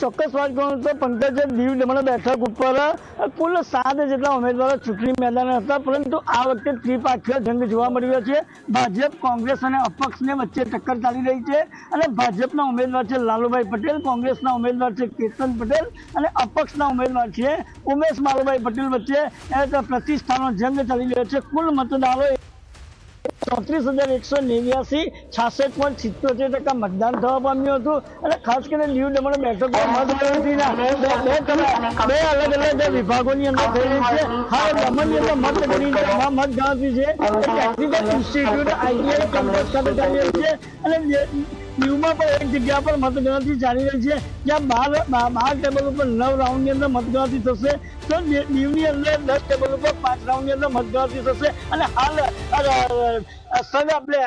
ચોક્કસ વાત કરું તો પંકજ દીવ દમણ બેઠક ઉપર કુલ સાત જેટલા ઉમેદવારો ચૂંટણી મેદાન હતા, પરંતુ આ વખતે ત્રિપાક્ષીય જંગ જોવા મળી છે. ભાજપ, કોંગ્રેસ અને અપક્ષને વચ્ચે ટક્કર ચાલી રહી છે અને ભાજપના ઉમેદવાર છે લાલુભાઈ પટેલ, કોંગ્રેસના ઉમેદવાર છે કેતન પટેલ અને અપક્ષના ઉમેદવાર છે ઉમેશ માલુભાઈ પટેલ વચ્ચે પ્રતિષ્ઠાનો જંગ ચાલી રહ્યો છે. કુલ મતદારો ચોત્રીસ હજાર એકસો નેવ્યાસી છાસઠ પોઈન્ટ સિત્તોતેર ટકા મતદાન થવા પામ્યું હતું. અને ખાસ કરીને લીવ દમણ બેઠકો મતગણતરીના બે અલગ અલગ વિભાગોની અંદર થઈ રહી છે. હવે દમણની અંદર મત ગણી મતગણતરી છે. ટેકનિકલ ઇન્સ્ટિટ્યૂટ આઈટીઆઈ કેમ્પસ ખાતે ચાલી રહી છે. અને દીવમાં પણ એક જગ્યા પર મતગણતરી ચાલી રહી છે, જ્યાં બાર બાર ટેબલ ઉપર નવ રાઉન્ડની અંદર મતગણતરી થશે. તો દીવની અંદર દસ ટેબલ ઉપર પાંચ રાઉન્ડની અંદર મતગણતરી થશે. અને હાલ સર આપણે